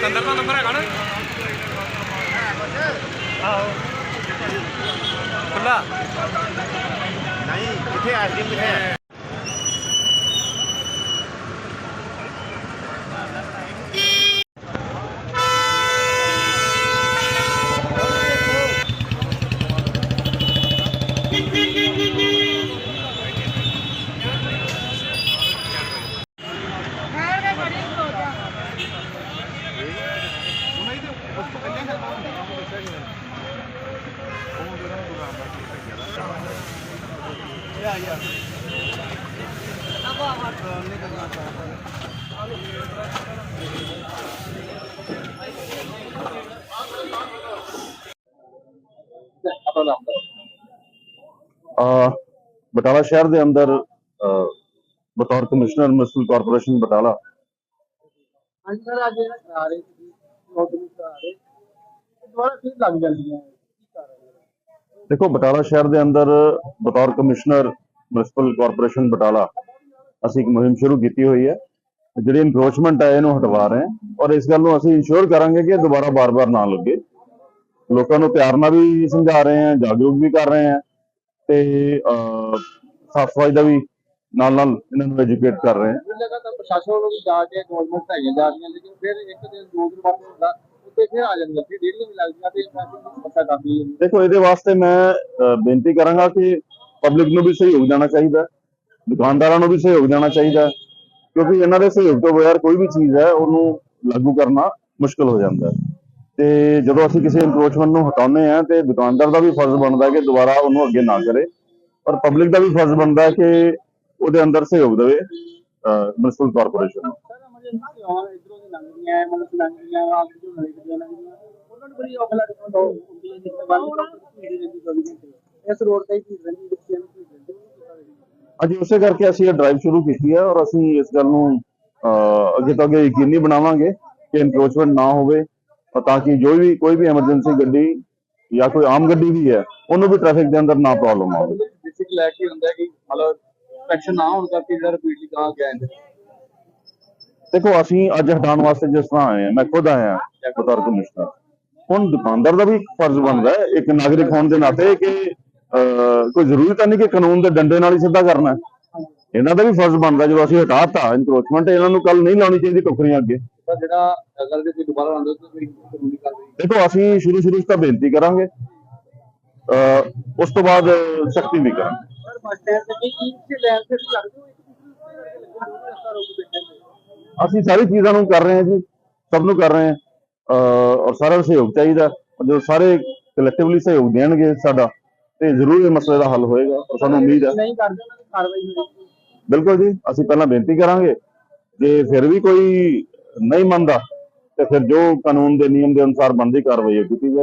ਕੰਦਰ ਦਾ number ਹੈਗਾ ਨਾ? ਆਹੋ। ਖੁੱਲਾ ਨਹੀਂ ਕਿੱਥੇ ਆਈਸਕ੍ਰੀਮ ਕਿੱਥੇ ਹੈ ਅ ਬਟਾਲਾ ਸ਼ਹਿਰ ਦੇ ਅੰਦਰ ਬਤੌਰ ਕਮਿਸ਼ਨਰ ਮਿਊਨਿਸਪਲ ਕਾਰਪੋਰੇਸ਼ਨ ਬਟਾਲਾ। ਹਾਂਜੀ ਸਰ, ਅੱਜ ਜਿਹੜਾ ਕਰਾ ਰਹੇ ਸੀ ਨੋਟਿਸ ਕਰਾ ਰਹੇ। ਦੁਬਾਰਾ ਫਿਰ ਲੱਗ ਜਾਂਦੀਆਂ ਕੀ ਕਾਰਨ ਹੈ ਦੇਖੋ, ਬਟਾਲਾ ਸ਼ਹਿਰ ਦੇ ਅੰਦਰ ਬਤੌਰ ਕਮਿਸ਼ਨਰ ਮਿਊਨਿਸਪਲ ਕਾਰਪੋਰੇਸ਼ਨ ਬਟਾਲਾ, ਅਸੀਂ ਇੱਕ ਮੁਹਿੰਮ ਸ਼ੁਰੂ ਕੀਤੀ ਹੋਈ ਹੈ। ਜਿਹੜੀ ਇਨਕਰੋਚਮੈਂਟ ਹੈ, ਇਹਨੂੰ ਹਟਵਾ ਰਹੇ ਹਾਂ ਔਰ ਇਸ ਗੱਲ ਨੂੰ ਅਸੀਂ ਇਨਸ਼ੋਰ ਕਰਾਂਗੇ ਕਿ ਇਹ ਦੁਬਾਰਾ ਬਾਰ-ਬਾਰ ਨਾ ਲੱਗੇ। ਲੋਕਾਂ ਨੂੰ ਪਿਆਰ ਨਾਲ ਵੀ ਸਮਝਾ ਰਹੇ ਹਾਂ, ਜਾਗਰੂਕ ਵੀ ਕਰ ਰਹੇ ਹਾਂ ਤੇ ਸਾਫ਼ ਸਫ਼ਾਈ ਦਾ ਵੀ ਨਾਲ ਨਾਲ ਇਹਨਾਂ ਨੂੰ ਐਜੂਕੇਟ ਕਰ ਰਹੇ ਹਾਂ ਲਗਾਤਾਰ ਪ੍ਰਸ਼ਾਸਨ ਵੱਲੋਂ ਵੀ ਜਾ ਕੇ ਗਵਰਨਮੈਂਟ ਹੈਗੇ ਜਾ ਰਹੀਆਂ ਲੇਕਿਨ ਫਿਰ ਇੱਕ ਦਿਨ ਦੋ ਦਿਨ ਬਾਅਦ ਹੁੰਦਾ ਉੱਤੇ ਫਿਰ ਆ ਜਾਂਦੀਆਂ ਫਿਰ ਡੇਢੀਆਂ ਵੀ ਲੱਗਦੀਆਂ ਤੇ ਟ੍ਰੈਫਿਕ ਦੀ ਸਮੱਸਿਆ ਕਾਫੀ ਹੈ ਦੇਖੋ ਇਹਦੇ ਵਾਸਤੇ ਮੈਂ ਬੇਨਤੀ ਕਰਾਂਗਾ ਕਿ ਪਬਲਿਕ ਨੂੰ ਵੀ ਸਹਿਯੋਗ ਦੇਣਾ ਚਾਹੀਦਾ ਹੈ, ਦੁਕਾਨਦਾਰਾਂ ਨੂੰ ਵੀ ਸਹਿਯੋਗ ਦੇਣਾ ਚਾਹੀਦਾ ਹੈ, ਕਿਉਂਕਿ ਇਹਨਾਂ ਦੇ ਸਹਿਯੋਗ ਤੋਂ ਬਗੈਰ ਕੋਈ ਵੀ ਚੀਜ਼ ਹੈ ਉਹਨੂੰ ਲਾਗੂ ਕਰਨਾ ਮੁਸ਼ਕਲ ਹੋ ਜਾਂਦਾ। ਹੈ ਤੇ ਜਦੋਂ ਅਸੀਂ ਕਿਸੇ ਇਨਕਰੋਚਮੈਂਟ ਨੂੰ ਹਟਾਉਂਦੇ ਆ ਤੇ ਦੁਕਾਨਦਾਰ ਦਾ ਵੀ ਫਰਜ਼ ਬਣਦਾ ਹੈ ਕਿ ਦੁਬਾਰਾ ਉਹਨੂੰ ਅੱਗੇ ਨਾ ਕਰੇ ਪਰ ਪਬਲਿਕ ਦਾ ਵੀ ਫਰਜ਼ ਬਣਦਾ ਹੈ ਕਿ ਉਹਦੇ ਅੰਦਰ ਸਹਿਯੋਗ ਦੇਵੇ ਮਿਊਨਿਸਪਲ ਕਾਰਪੋਰੇਸ਼ਨ ਨੂੰ। ਸਰ ਐਮਰਜੈਂਸੀ ਆਉਣ ਇਧਰੋਂ ਦੀ ਲੰਘਦੀਆਂ ਮਤਲਬ ਲੰਘਦੀਆਂ ਆਪ ਜੋ ਨਵੇਂ ਗੱਡੀਆਂ ਲੰਘਦੀਆਂ ਉਹਨਾਂ ਨੂੰ ਬੜੀ ਔਖ ਲੱਗਦੀ ਹੁੰਦੀ ਹੈ ਜਿੱਥੇ ਬੰਦ ਭੀੜ ਰਹਿੰਦੀ 24 ਘੰਟੇ ਇਸ ਰੋਡ ਤੇ ਹੀ ਭੀੜ ਰਹਿੰਦੀ ਬੱਚਿਆਂ ਨੂੰ ਭੀੜ ਰਹਿੰਦੀ ਉਹਨੂੰ ਕਿੱਦਾਂ ਦੇਖਦੇ ਅੱਜ ਉਸੇ ਕਰਕੇ ਅਸੀਂ ਇਹ ਡਰਾਈਵ ਸ਼ੁਰੂ ਕੀਤੀ ਹੈ ਔਰ ਅਸੀਂ ਇਸ ਗੱਲ ਨੂੰ ਅੱਗੇ ਤੋਂ ਅੱਗੇ ਯਕੀਨੀ ਬਣਾਵਾਂਗੇ ਕਿ ਇਨਕਰੋਚਮੈਂਟ ਨਾ ਹੋਵੇ ਔਰ ਤਾਂ ਕਿ ਜੋ ਵੀ ਕੋਈ ਵੀ ਐਮਰਜੈਂਸੀ ਗੱਡੀ ਜਾਂ ਕੋਈ ਆਮ ਗੱਡੀ ਵੀ ਹੈ ਉਹਨੂੰ ਵੀ ਟ੍ਰੈਫਿਕ ਦੇ ਅੰਦਰ ਨਾ ਪ੍ਰੋਬਲਮ ਆਵੇ। ਬੇਸਿਕ ਲੈ ਕੇ ਹੁੰਦਾ ਕਿ ਮਤਲਬ ਐਕਸ਼ਨ ਨਾ ਹੋਣ ਕਰਕੇ ਜਿਹੜਾ ਰਿਪੀਟਲੀ ਕਹਾ ਗਿਆ ਹੈ ਦੇਖੋ ਅਸੀਂ ਅੱਜ ਹਟਾਉਣ ਵਾਸਤੇ ਜਿਸ ਤਰ੍ਹਾਂ ਆਏ ਹਾਂ ਮੈਂ ਖੁਦ ਆਇਆ ਬਤੌਰ ਕਮਿਸ਼ਨਰ ਹੁਣ ਦੁਕਾਨਦਾਰ ਦਾ ਵੀ ਫਰਜ਼ ਬਣਦਾ ਹੈ ਇੱਕ ਨਾਗਰਿਕ ਹੋਣ ਦੇ ਨਾਤੇ ਕਿ ਕੋਈ ਜ਼ਰੂਰੀ ਤਾਂ ਨਹੀਂ ਕਿ ਕਾਨੂੰਨ ਦੇ ਡੰਡੇ ਨਾਲ ਹੀ ਸਿੱਧਾ ਕਰਨਾ ਇਹਨਾਂ ਦਾ ਵੀ ਫਰਜ਼ ਬਣਦਾ ਜਦੋਂ ਅਸੀਂ ਹਟਾਤਾ ਇਨਕਰੋਚਮੈਂਟ ਇਹਨਾਂ ਨੂੰ ਕੱਲ ਨਹੀਂ ਲਾਉਣੀ ਚਾਹੀਦੀ ਟੋਕਰੀਆਂ ਅੱਗੇ। ਤਾਂ ਜਿਹੜਾ ਅਗਰ ਜੇ ਕੋਈ ਦੁਬਾਰਾ ਆਉਂਦਾ ਤਾਂ ਕੋਈ ਕਾਨੂੰਨੀ ਕਾਰਵਾਈ ਦੇਖੋ ਅਸੀਂ ਸ਼ੁਰੂ ਸ਼ੁਰੂ ਤਾਂ ਬੇਨਤੀ ਕਰਾਂਗੇ ਉਸ ਤੋਂ ਬਾਅਦ ਸਖਤੀ ਵੀ ਕਰਾਂਗੇ। ਬੱਸ ਸਟੈਂਡ ਤੇ ਤੇ ਅਸੀਂ ਸਾਰੀ ਚੀਜ਼ਾਂ ਨੂੰ ਕਰ ਰਹੇ ਹਾਂ ਜੀ ਸਭ ਨੂੰ ਕਰ ਰਹੇ ਹਾਂ। ਔਰ ਸਾਰਾ ਸਹਿਯੋਗ ਚਾਹੀਦਾ ਜਦੋਂ ਸਾਰੇ ਕਲੈਕਟਿਵਲੀ ਸਹਿਯੋਗ ਦੇਣਗੇ ਸਾਡਾ ਤੇ ਜ਼ਰੂਰ ਇਹ ਮਸਲੇ ਦਾ ਹੱਲ ਹੋਏਗਾ। ਔਰ ਸਾਨੂੰ ਉਮੀਦ ਹੈ ਨਹੀਂ ਕਰਦੇ ਕਾਰਵਾਈ ਬਿਲਕੁਲ ਜੀ ਅਸੀਂ ਪਹਿਲਾਂ ਬੇਨਤੀ ਕਰਾਂਗੇ ਜੇ ਫਿਰ ਵੀ ਕੋਈ ਨਹੀਂ ਮੰਨਦਾ ਤੇ ਫਿਰ ਜੋ ਕਾਨੂੰਨ ਦੇ ਨਿਯਮ ਦੇ ਅਨੁਸਾਰ ਬਣਦੀ ਕਾਰਵਾਈ ਕੀਤੀ ਜਾਏ।